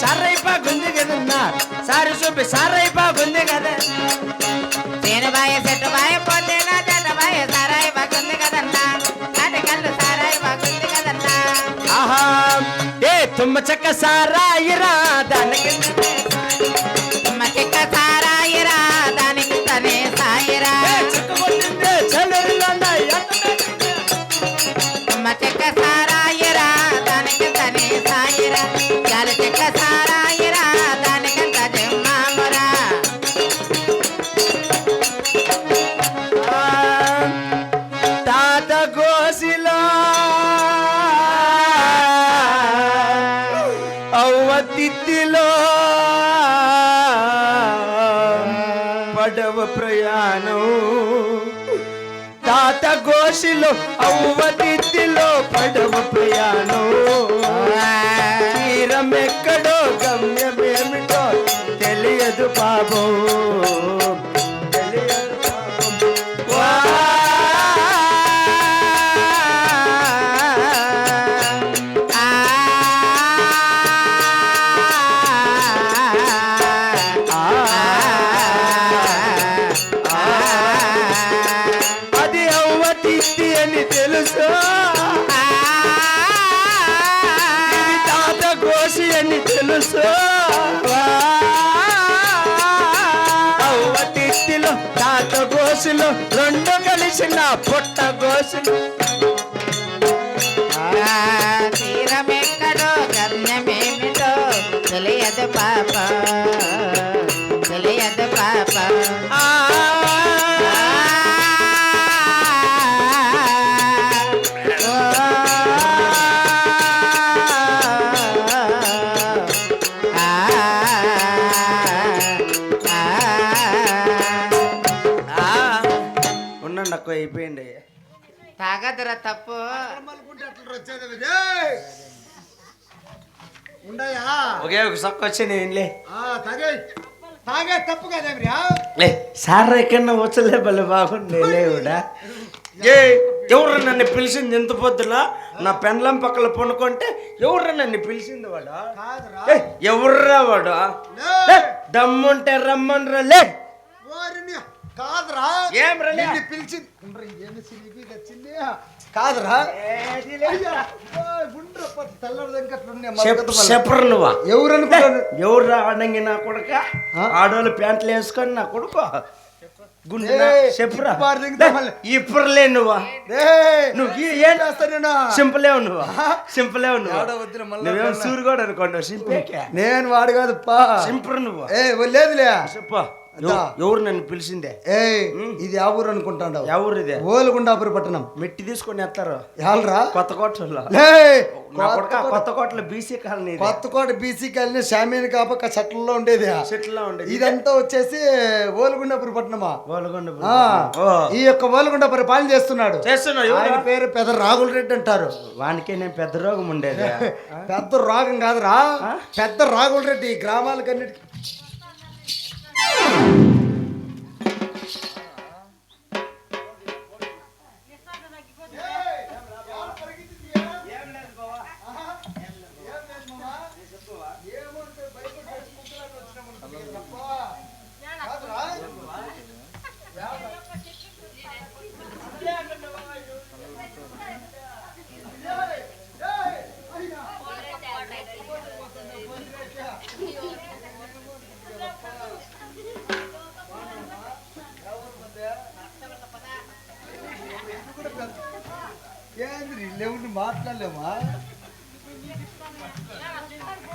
సారై బాగుంది కదన్నా సారి చూపి సారై బాగుంది కదా. తేనెబాయ చెట్టుబాయ పొద్దున చెట్టుబాయ సారాయి బాగుంది కదన్నా కళ్ళు సారాయి బాగుంది కదన్నా ఆహా ఏ తుమ్మ చెక్క సారాయిరా దానికి పడవ ప్రయాణం. తాత గోషిలో అవ్వ తిత్తిలో పడవ తెలియదు పాపం తెలుసు? తాత అని తెలుసు? తాత గోసులు రెండు కలిసిన పొట్ట గోసులు. తీరమెక్కడో గమ్యమేమిటో తెలియదు పాప. తాగదురా తప్పు. ఉండయా ఒకే ఒక సొక్క వచ్చి నేనులే తాగే. తాగే తప్పు కదా లే సార్ ఎక్కడన్నా వచ్చలే భలే బాగుండే లేవుడా ఏ ఎవరు నన్ను పిలిచింది ఎంత పొద్దులా? నా పెండ్లం పక్కన పనుకుంటే ఎవరు నన్ను పిలిచింది వాడు? కాదురా. ఏ, ఎవర్రా వాడు? దమ్ముంటే రమ్మన్రా లే. కాదురా. ఏం రా లే? నిన్ను పిలిచింది ఏమి సిలిపి తెచ్చింది కాదురా. అయ్యా, ఓయ్, ఉండ్రా, పద, తెల్లవారుదాకా అట్లుండే మరొకటి మళ్ళా. చెప్పరు నువ్వా ఎవరు అనుకున్నాను ఎవరు రావడంగి నా కొడుక? ఆ? ఆడోళ్ళు ప్యాంట్లు వేసుకొని నా కొడుకు. ఇప్పుడులే నువ్వా? నువ్వు ఏం చేస్తా నేను? సింపులేవు నువ్వు? సింపులేవు నువ్వు. సూరు కూడా అనుకోండి సింపుల్కే నేను వాడు కాదు సింపుల్ నువ్వు? ఏ లేదులే. చెప్పు. ఎవరు నన్ను పిలిచిందే? ఏయ్ ఇది ఆ ఊరు అనుకుంటాడు ఎవరు ఇదే ఓలుగుండాపురి పట్టణం మెట్టి తీసుకొని ఎత్తారు. యాలరా? కొత్త కోటలో. కొత్త కోటలో బీసీ కాలనీ. కొత్త కోట బీసీ కాలనీ షామీన్ కాపక చెట్లలో ఉండేది. చెట్లలో ఉండేది. ఇదంతా వచ్చేసి ఓలుగుండాపురి పట్టణమా గోల్కొండ ఆ, ఓ. ఈ యొక్క ఓలుగుండాపురి పాలన చేస్తున్నాడు. ఆయన ఎవరు? పేరు పెద్ద రాగుల రెడ్డి అంటారు. వానికే నేను పెద్ద రోగం ఉండేది. పెద్ద రాగం కాదురా. పెద్ద రాగుల రెడ్డి ఈ గ్రామాలకన్నిటికీ Bye.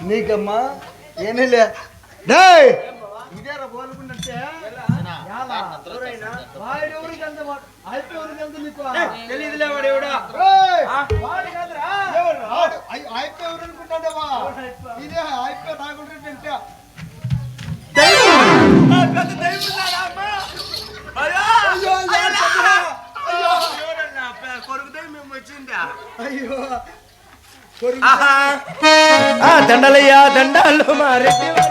నీకమ్మా ఇదేరా మాట అయితే ఎవరికి అంత నీకు? తెలియదులే వాడు ఎవడా? అయిపోయి ఎవరు అనుకుంటాడేవా ఇదే అయిపోయి అంటే అయ్యో, యార్ పెద్దరా. అయ్యో. అయ్యో కొరుకు ఆహా. ఆ, దండలయ్యా దండాలు మా రెడ్డి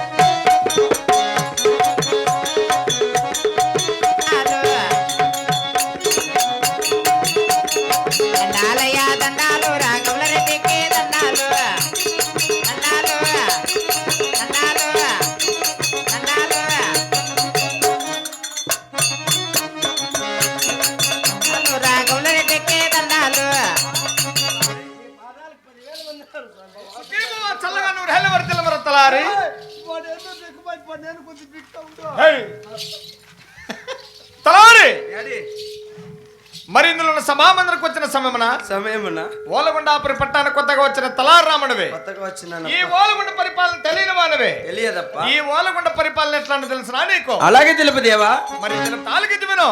తలారి! ఏడి? మరి ఇందులో సభామందరికి వచ్చిన సమయమున సమయమున ఓలగుండాపురి పట్టాన కొత్తగా వచ్చిన తలారి రాముడివే కొత్తగా వచ్చిన ఈ ఓలగుండ పరిపాలన తెలియని వానవే. తెలియదప్ప. ఈ ఓలగుండ పరిపాలన ఎట్లా తెలుసునా నీకు? అలాగే తెలుపు దేవా మరి తాలికి విను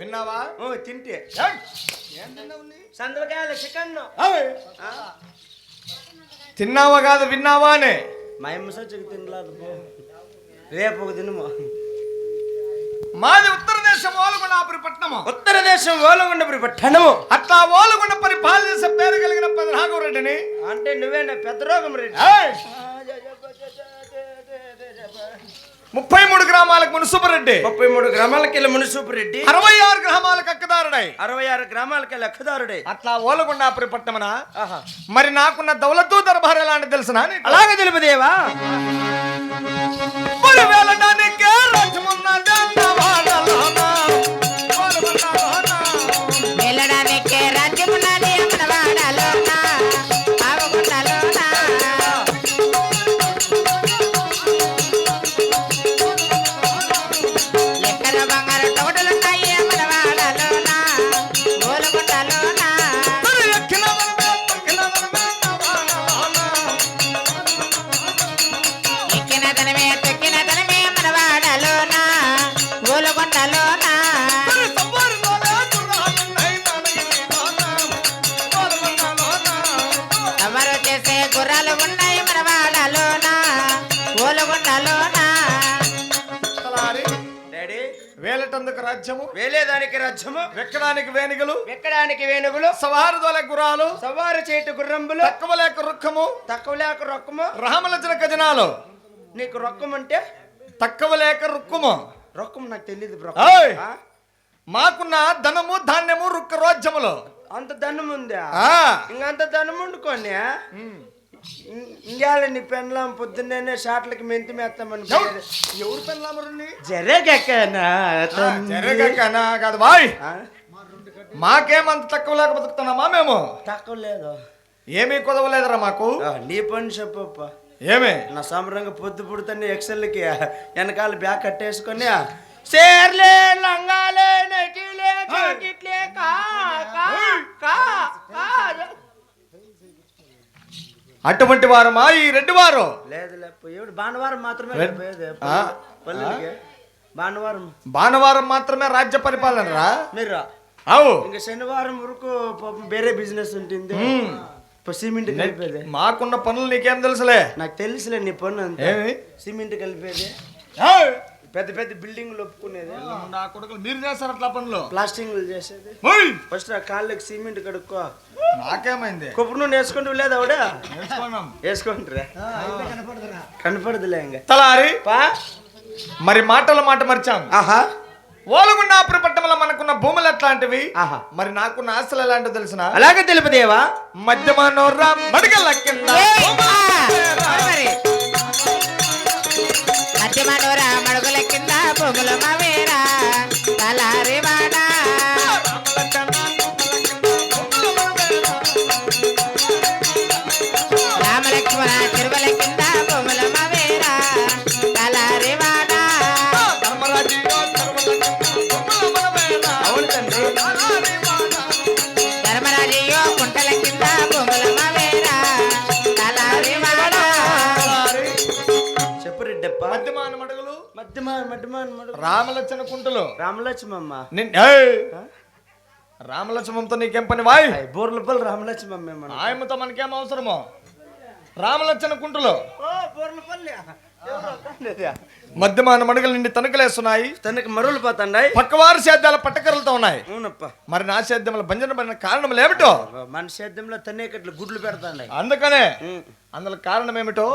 విన్నావా? తింటే. తిన్నావు నీ? సందకాయల చికెన్ ఏయ్! తిన్నావా కాదు విన్నావా అనే మా సచ్చికి తినలేదు రేపు ఒక దినము. మాది ఉత్తర దేశం ఓలగొండాపురి పట్టణము. ఉత్తర దేశం ఓలగుండపురి పట్టణము. అట్లా ఓలగొండ పరిపాలన చేసే పేరు కలిగిన పదనాగం రెడ్డిని అంటే నువ్వేనా పెద్ద రోగం రెడ్డి! ముప్పై మూడు గ్రామాలకు మున్సిపల్ రెడ్డి ముప్పై మూడు గ్రామాలకి వెళ్ళి మునిసూపు రెడ్డి అరవై ఆరు గ్రామాలకు అక్కదారుడై. అరవై ఆరు గ్రామాలకి అక్కదారుడే. అట్లా ఓలగొండాపురి పట్టణమున మరి నాకున్న దౌలతు దర్బార్ ఎలాంటి తెలుసునా నీకు? అలాగే తెలుపు ఉన్నాయి మనవాడలోన వేలటందుకు రాజ్యము వేలేదానికి రాజ్యము వెక్కడానికి వేనిగలు వెక్కడానికి వేణుగులు సవారు దోల గురాలు సవారు చేటు గుర్రంబులు తక్కువ లేక రుక్కము తక్కువ లేక రొక్కము రామలచన ఖజనాలు నీకు రొక్కం అంటే తక్కువ లేక రుక్కుము రొక్కం నాకు తెలియదు బ్రో. ఏయ్! మాకున్న ధనము ధాన్యము రుక్క రోజ్యములు. అంత ధనం ఉందా ఆ. ఇంకంత ధనం వండుకొని ఇంగాల నీ పెన్లాం పొద్దున్నే షాట్లకి మెంతి మేస్తామని ఎవరు? పెళ్ళామరుణ్ణి జరగకనా జరగకనా? కాదు బాయ్ మాకేమంత తక్కువ లేక బతుకుతున్నామా మేము? తక్కువ లేదు. ఏమీ కుదవలేదురా మాకు. నీ పని చెప్పప్ప ఏమి? నా సమరంగా పొద్దు పుడుతానే ఎక్సెల్కి వెనకాల బ్యాగ్ కట్టేసుకొని షేర్లే లంగాలే నకిలే జాకెట్లే కా కా కా అటువంటి వారమా ఈ రెడ్డి వారు? లేదు ఎవడు? భానువారం మాత్రమే రెడ్- భానువారం. భానువారం మాత్రమే రాజ్య పరిపాలన రా? మీరు? అవు. ఇంకా శనివారం వరకు వేరే బిజినెస్ ఉంటుంది. సిమెంట్ కలిపేది మాకున్న పనులు నీకేం తెలుసులే? నాకు తెలుసులే నీ అంతా. ఏమి? సిమెంట్ కలిపేది! పెద్ద పెద్ద బిల్డింగ్లు ఒప్పుకునేది. నా కొడుకులు మీరు చేస్తారు అట్లా పనులు? ప్లాస్టింగ్లు చేసేది! ఫస్ట్ ఆ కాళ్ళకి సిమెంట్ కడుక్కో. నాకేమైంది కొప్పు నూనె వేసుకుంటూ లేదా ఆవిడ. వేసుకుంటారా ఆ, అయితే కనపడదురా కనపడదులే ఇంకా తలారి పా మరి మాటల మాట మర్చాం ఆహా ఓలగుండాపురి పట్టణంలో మనకున్న భూములు ఎట్లాంటివి ఆహా మరి నాకున్న ఆస్తులు ఎలాంటివి తెలిసిన అలాగే తెలుపుదేవా మధ్యమానోర్రా మడిగల కింద మధ్యమనోరా మడుగుల కింద భూములు మవేరా రామలచ్చన కుంటలు. రామలక్ష్మమ్మ. ఏయ్! రామలక్ష్మంతో నీకేం పని? వాయ్! బోర్ల పల్లి రామలక్ష్మమ్మ ఆయమ్మతో మనకేం అవసరమో? రామలచ్చన కుంటలు. బోర్లపల్లి. మధ్యమాన మడుగులు నిండి తణుకలేస్తున్నాయి. తనకి మరువులు పోతాండాయి పక్కవారి సేద్యాల పట్టకర్రలతో ఉన్నాయి. అవునప్ప. మరి నా సేద్యముల భంజన పడిన కారణం ఏమిటో? మన సేద్యంలో తన్నేకట్లు గుడ్లు పెడతాండాయి అందుకనే అందులో కారణం ఏమిటో?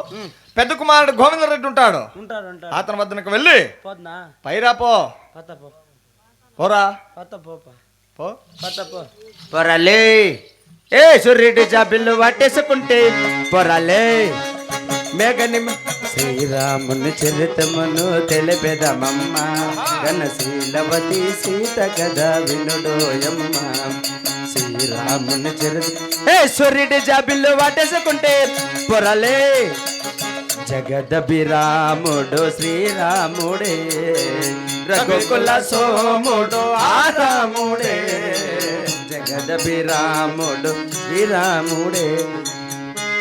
పెద్ద కుమారుడు గోవిందరెడ్డి ఉంటాడు. ఉంటారు ఉంటారు అతని వద్దకు వెళ్ళి పోతున్నా. పైరా పోరా. పొరలే ఏ సూర్యుడి జాబిల్లు వాటేసుకుంటే పొరలే మేఘని శ్రీరాముని చరితమును తెలిపెదమమ్మ. ఘనశీలవతి సీత కథ వినుడోయమ్మ. శ్రీరాముని చరిత ఏ సూర్యుడి జాబిల్లో వాటేసుకుంటే పొరలే. జగదభిరాముడు శ్రీరాముడే. రఘుకుల సోముడు ఆరాముడే. జగదభిరాముడు శ్రీరాముడే.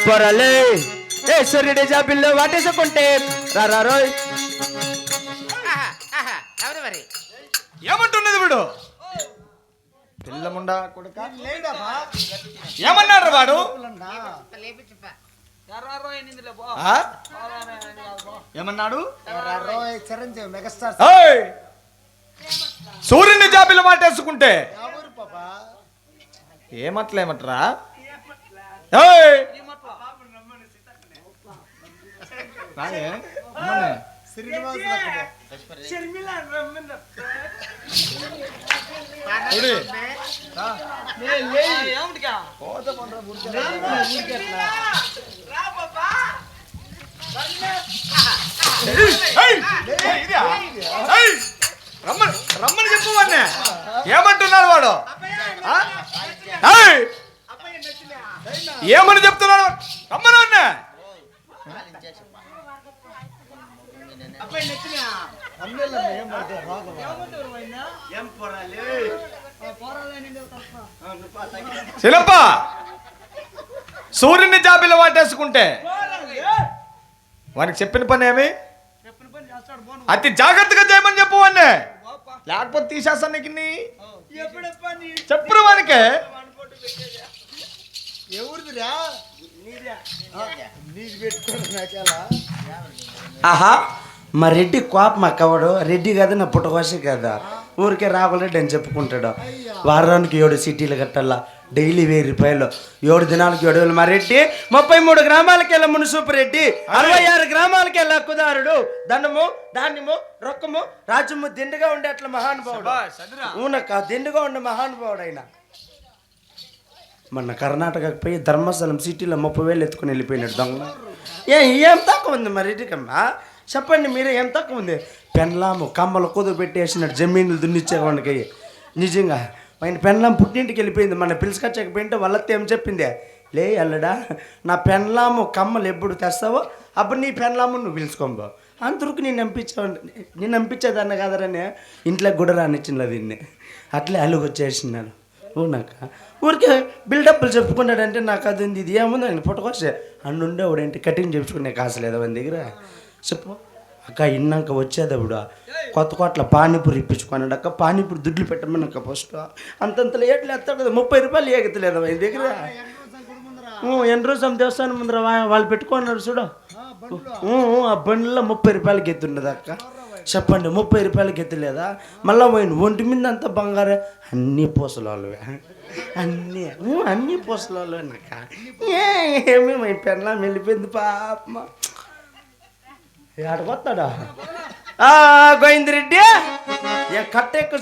పొరలే. ఏ సూర్యుడి జాబిల్లో వాటేసుకుంటే రారా రోయ్. ఎవరు మరి. ఏమంటున్నది వీడు? పిల్లముండా కొడుక? ఏమన్నాడు వాడు? ఏమన్నాడు? చిరంజీవి మెగాస్టార్. ఏయ్! సూర్యుని జాబిలు మాటేసుకుంటే ఎవరు పాపా ఏమట్లేమట్రా ఏయ్! రాయే? అమ్మనే. శ్రీనివాస్ చూడు. ఏయ్! ఏయ్, ఇదా? ఏయ్! రమ్మని రమ్మని చెప్పు వాడిని. ఏమంటున్నాడు వాడు ఆ? ఏయ్! ఏమని చెప్తున్నాడు రమ్మని వాడిని. శిలప్ప! సూర్యుని జాబిలో వాటేసుకుంటే వానికి చెప్పిన పని ఏమి? అతి జాగ్రత్తగా చేయమని చెప్పు వాడిని లేకపోతే తీసేస్తాను నీకు. చెప్పురు వానికి. ఎవరిదిరా? ఆహా. మా రెడ్డి కోపం అక్కవాడు రెడ్డి కదా నా పుట్టకోసే కదా. ఊరికే రాగులరెడ్డి అని చెప్పుకుంటాడు. వారానికి ఏడు సిటీలు కట్టాల? డైలీ వెయ్యి రూపాయలు. ఏడు దినాలకు ఏడు వేలు మా రెడ్డి. ముప్పై మూడు గ్రామాలకి వెళ్ళ మునుసూపు రెడ్డి. అరవై ఆరు గ్రామాలకి వెళ్ళ కుదారుడు దండము ధాన్యము రొక్కము రాజ్యము దిండుగా ఉండే అట్లా మహానుభావుడు. ఊనక్క దిండుగా ఉండే మహానుభావుడు ఆయన. మొన్న కర్ణాటకకు పోయి ధర్మస్థలం సిటీలో ముప్పై వేలు ఎత్తుకుని వెళ్ళిపోయినాడు దొంగ. ఏ ఏం తక్కువ ఉంది మరి ఇటుకమ్మా చెప్పండి మీరే ఏం తక్కువ ఉంది? పెన్లాము కమ్మలు కుదురు పెట్టేసినాడు జమీన్లు దున్నిచ్చేవాడికి నిజంగా ఆయన పెన్లాం పుట్టింటికి వెళ్ళిపోయింది. మన పిలుచుకొచ్చకపోయింటే వాళ్ళతో ఏం చెప్పింది? లే అల్లడా నా పెన్లాము కమ్మలు ఎప్పుడు తెస్తావో అప్పుడు నీ పెన్లాము నువ్వు పిలుచుకోబో. అంతవరకు నేను పంపించా నేను పంపించేదాన్ని కాదరనే. ఇంట్లో కూడా రానిచ్చిన దీన్ని. అట్లే అలుగు వచ్చేసినాను ఊనాక ఊరికే బిల్డప్లు చెప్పుకున్నాడంటే నాకు అది ఉంది ఇది ఏముంది ఆయన పుట్టకొస్తే అన్నుండే వాడేంటి కటింగ్ చెప్పుకునే కాసు లేదా దగ్గర? చెప్పు. అక్క ఇన్నాక వచ్చేదప్పుడు కొత్త కొట్ల పానీపూరి ఇప్పించుకున్నాడు అక్క పానీపూరి దుడ్లు పెట్టమని అక్క ఫస్ట్ అంతంతలో ఏట్లు ఎత్తాడు కదా ముప్పై రూపాయలు ఏగతలేదు ఆయన దగ్గర? ఎన్ని రోజులు దేవస్థానం ముందర వాళ్ళు పెట్టుకున్నారు చూడు. ఆ బండిలో. ముప్పై రూపాయలకి ఎత్తుండదు అక్క. చెప్పండి ముప్పై రూపాయలకి ఎత్తలేదా మళ్ళా పోయింది ఒంటి మీద అంతా బంగారే. అన్నీ పూసల వాళ్ళవే అన్నీ అన్నీ పూసల వాళ్ళవే నాక ఏమి మా పెళ్ళ వెళ్ళిపోయింది పాప. ఆడకొస్తాడా గోవిందరెడ్డి ఏ కట్ట ఎక్కువ